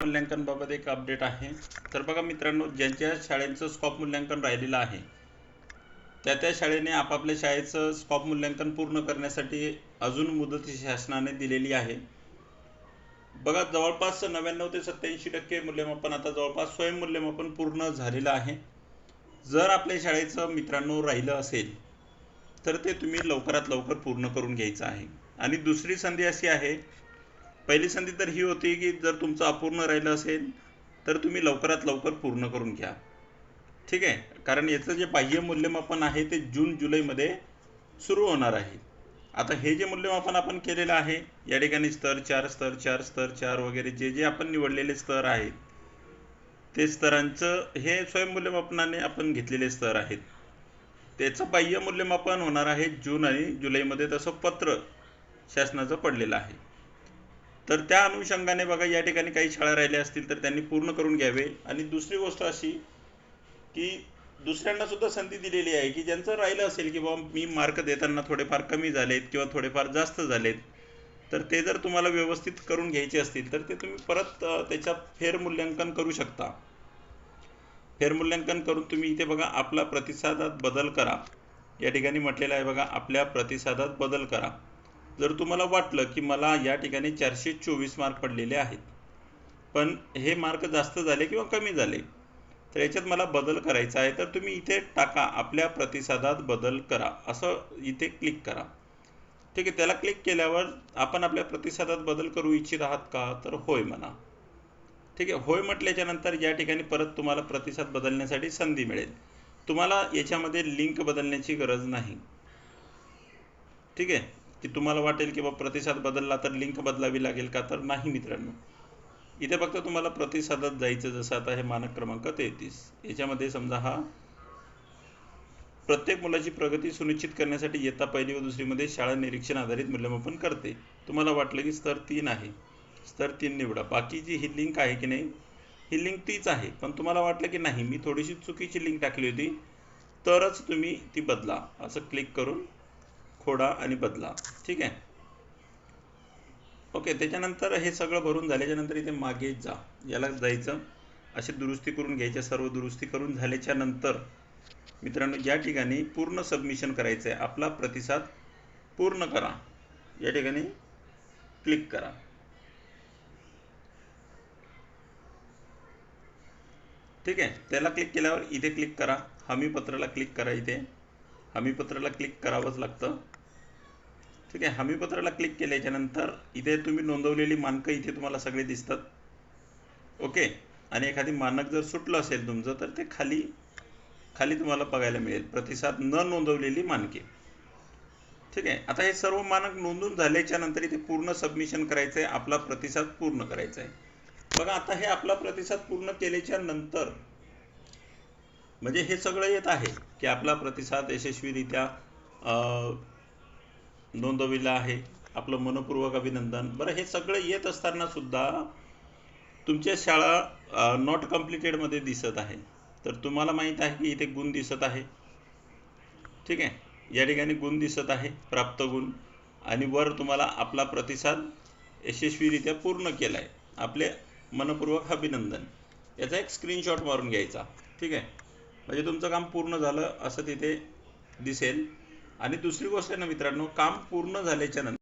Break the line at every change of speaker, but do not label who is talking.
मूल्यांकनबाबत एक अपडेट आहे. तर बघा मित्रांनो ज्यांच्या शाळेचं स्कॉप मूल्यांकन राहिलेलं आहे त्या त्या शाळेने आपापल्या शाळेचं स्कॉप मूल्यांकन पूर्ण करण्यासाठी अजून मुदत शासनाने दिलेली आहे. बघा जवळपास नव्याण्णव ते सत्याऐंशी टक्के मूल्यमापन आता जवळपास स्वयंमूल्यमापन पूर्ण झालेलं आहे. जर आपल्या शाळेचं मित्रांनो राहिलं असेल तर ते तुम्ही लवकरात लवकर पूर्ण करून घ्यायचं आहे. आणि दुसरी संधी अशी आहे पहिली संधी तर ही होती की जर तुमचं अपूर्ण राहिलं असेल तर तुम्ही लवकरात लवकर पूर्ण करून घ्या. ठीक आहे? कारण याचं जे बाह्य मूल्यमापन आहे ते जून जुलैमध्ये सुरू होणार आहे. आता हे जे मूल्यमापन आपण केलेलं आहे या ठिकाणी स्तर चार स्तर चार स्तर चार वगैरे जे जे आपण निवडलेले स्तर आहेत ते स्तरांचं हे स्वयंमूल्यमापनाने आपण घेतलेले स्तर आहेत. त्याचं बाह्य मूल्यमापन होणार आहे जून आणि जुलैमध्ये तसं पत्र शासनाचं पडलेलं आहे. तर त्या अनुषंगाने बघा या ठिकाणी काही शाळा राहिल्या असतील तर त्यांनी पूर्ण करून घ्यावे. आणि दुसरी गोष्ट अशी की दुसऱ्यांना सुद्धा संधी दिलेली आहे की ज्यांचं राहिलं असेल की बाबा मी मार्क देताना थोडेफार कमी झालेत किंवा थोडेफार जास्त झालेत तर ते जर तुम्हाला व्यवस्थित करून घ्यायचे असतील तर ते तुम्ही परत त्याच्या फेरमूल्यांकन करू शकता. फेरमूल्यांकन करून तुम्ही इथे बघा आपला प्रतिसादात बदल करा. या ठिकाणी म्हटलेलं आहे बघा आपल्या प्रतिसादात बदल करा. जर तुम्हाला वाटलं की मला या ठिकाणी चारशे चोवीस मार्क पडलेले आहेत पण हे मार्क जास्त झाले किंवा कमी झाले तर याच्यात मला बदल करायचा आहे तर तुम्ही इथे टाका आपल्या प्रतिसादात बदल करा असं इथे क्लिक करा. ठीक आहे त्याला क्लिक केल्यावर आपण आपल्या प्रतिसादात बदल करू इच्छित आहात का? तर होय म्हणा. ठीक आहे होय म्हटल्याच्या नंतर या ठिकाणी परत तुम्हाला प्रतिसाद बदलण्यासाठी संधी मिळेल. तुम्हाला याच्यामध्ये लिंक बदलण्याची गरज नाही. ठीक आहे की तुम्हाला वाटेल की बा प्रतिसाद बदलला तर लिंक बदलावी लागेल का? तर नाही मित्रांनो. इथे फक्त तुम्हाला प्रतिसादात जायचं जसं आता हे मानक क्रमांक तेहतीस. याच्यामध्ये समजा हा प्रत्येक मुलाची प्रगती सुनिश्चित करण्यासाठी येता पहिली व दुसरीमध्ये शाळा निरीक्षण आधारित मूल्यमापन करते. तुम्हाला वाटलं की स्तर तीन आहे. स्तर तीन निवडा. बाकी जी ही लिंक आहे की नाही ही लिंक तीच आहे. पण तुम्हाला वाटलं की नाही मी थोडीशी चुकीची लिंक टाकली होती तरच तुम्ही ती बदला. असं क्लिक करून खोडा आणि बदला. ठीक आहे? ओके त्याच्यानंतर हे सगळं भरून झाल्याच्यानंतर इथे मागे जा. याला जायचं अशी दुरुस्ती करून घ्यायच्या सर्व दुरुस्ती करून झाल्याच्यानंतर मित्रांनो या ठिकाणी पूर्ण सबमिशन करायचं आहे आपला प्रतिसाद पूर्ण करा. या ठिकाणी क्लिक करा. ठीक आहे? त्याला क्लिक केल्यावर इथे क्लिक करा. हमीपत्राला क्लिक करा इथे. हमीपत्राला क्लिक करावंच लागतं. ठीक आहे हमीपत्राला क्लिक केल्याच्यानंतर इथे तुम्ही नोंदवलेली मानकं इथे तुम्हाला सगळे दिसतात. ओके आणि एखादी मानक जर सुटलं असेल तुमचं तर ते खाली खाली तुम्हाला बघायला मिळेल. प्रतिसाद न नोंदवलेली मानके. ठीक आहे? आता हे सर्व मानक नोंदून झाल्याच्यानंतर इथे पूर्ण सबमिशन करायचं आहे आपला प्रतिसाद पूर्ण करायचा आहे बघा आता हे आपला प्रतिसाद पूर्ण केल्याच्यानंतर म्हणजे हे सगळं येत आहे की आपला प्रतिसाद यशस्वीरित्या नोंदविला आहे. आपलं मनपूर्वक अभिनंदन. बरं हे सगळं येत असताना सुद्धा तुमच्या शाळा नॉट कम्प्लिटेडमध्ये दिसत आहे. तर तुम्हाला माहीत आहे की इथे गुण दिसत आहे. ठीक आहे? या ठिकाणी गुण दिसत आहे प्राप्त गुण. आणि वर तुम्हाला आपला प्रतिसाद यशस्वीरित्या पूर्ण केला आहे आपले मनपूर्वक अभिनंदन. याचा एक स्क्रीनशॉट मारून घ्यायचा. ठीक आहे? म्हणजे तुमचं काम पूर्ण झालं असं तिथे दिसेल. आणि दुसरी गोष्ट आहे ना मित्रांनो काम पूर्ण झाल्याच्यानंतर